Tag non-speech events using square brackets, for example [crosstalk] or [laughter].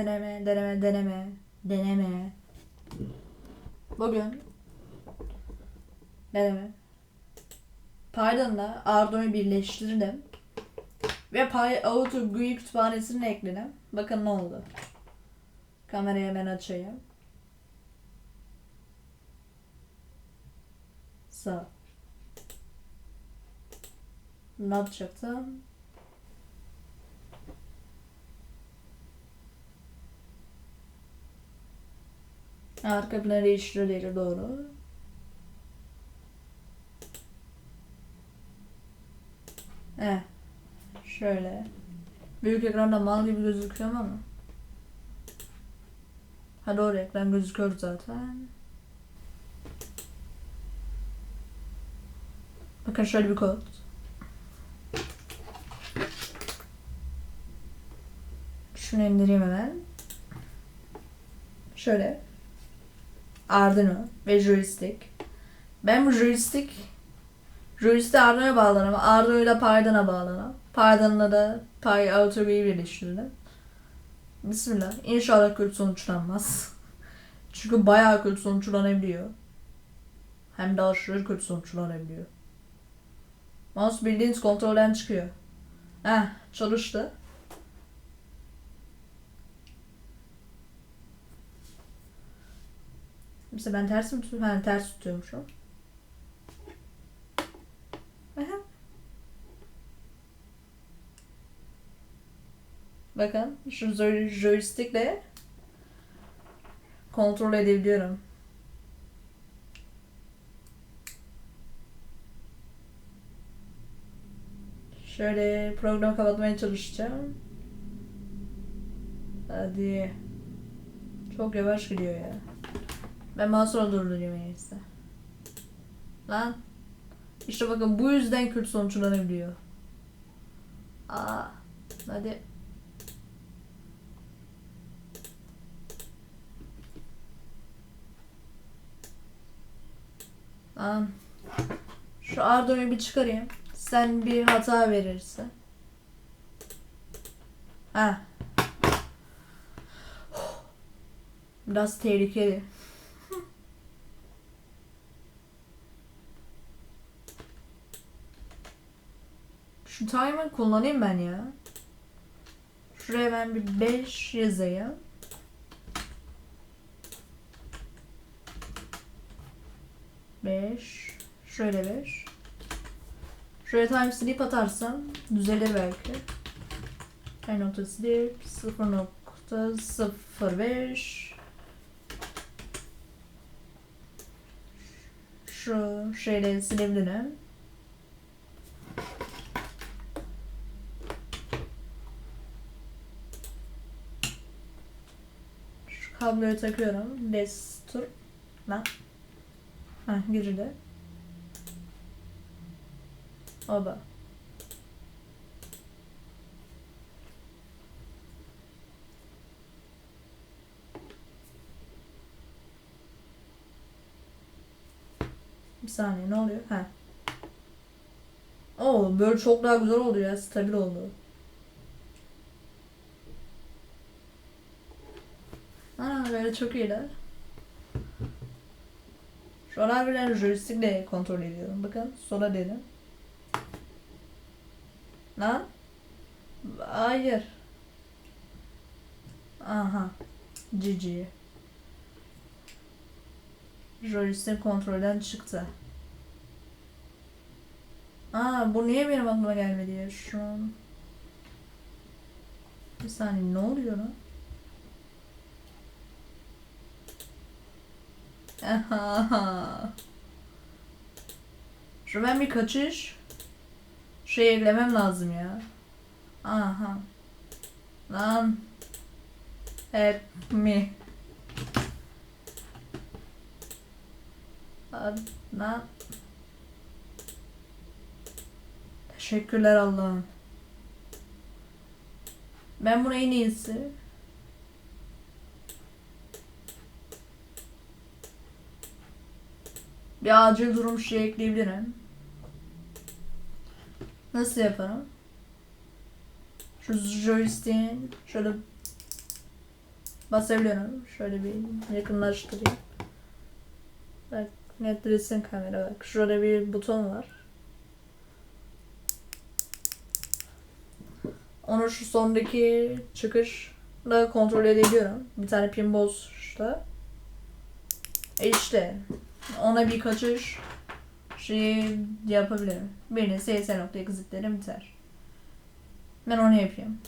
Deneme, deneme, deneme, deneme. Bugün deneme. Python'la Arduino'yu birleştirdim. Ve Py Auto GUI kütüphanesini ekledim. Bakın ne oldu. Kamerayı hemen açayım. Sağ. Ne yapacaktım? Arka planı değiştirilir doğru. Eh. Şöyle. Büyük ekranda mal gibi gözüküyor ama. Ha doğru ekran gözüküyor zaten. Bakın şöyle bir kod. Şunu indireyim hemen. Şöyle. Arduino ve joystick. Ben bu joystick joystick Arduino'ya bağlanamam. Arduino'yla Python'a bağlanam. Python'la da Py Auto'yu birleştirdim. Bismillah. İnşallah kötü sonuçlanmaz. [laughs] Çünkü bayağı kötü sonuçlanabiliyor. Hem de aşırı kötü sonuçlanabiliyor. Mouse bildiğiniz kontrolden çıkıyor. Heh, çalıştı. Mesela ben ters mi tutuyorum? Ha, ters tutuyormuşum. Aha. Bakın şu joy- joystickle kontrol edebiliyorum. Şöyle programı kapatmaya çalışacağım. Hadi. Çok yavaş gidiyor ya. Ben mouse'u durdurayım en iyisi. Lan. İşte bakın bu yüzden kötü sonuçlanabiliyor. Aa. Hadi. Lan. Şu Arduino'yu bir çıkarayım. Sen bir hata verirsin. Ha. Biraz tehlikeli. Şu timer kullanayım ben ya. Şuraya ben bir 5 yazayım. Beş. Şöyle beş. Şuraya time sleep atarsam düzelir belki. Time nokta sleep 0.05 Şu şeyle silebilirim. Şu kabloyu takıyorum. Destur. Lan. Ha girdi. Oba. Bir saniye ne oluyor? Ha. Oo böyle çok daha güzel oldu ya. Stabil oldu. Aa böyle çok iyiler. Şu an harbiden joystickle kontrol ediyorum. Bakın sola dedim. Lan. Hayır. Aha. GG. Joystick kontrolden çıktı. Aa bu niye benim aklıma gelmedi ya şu an. Bir saniye ne oluyor lan? Aha. Şu bir kaçış şey eklemem lazım ya. Aha. Lan. Help me. Lan. Teşekkürler Allah'ım. Ben buna en iyisi. Bir acil durum şey ekleyebilirim. Nasıl yaparım? Şu joystick'in şöyle Basabiliyorum. Şöyle bir yakınlaştırayım. Bak netlesin kamera bak. Şurada bir buton var. Onu şu sondaki çıkışla kontrol edebiliyorum. Bir tane pin boşta. E işte ona bir kaçış şeyi yapabilirim. Birini SS nokta biter. Ben onu yapayım.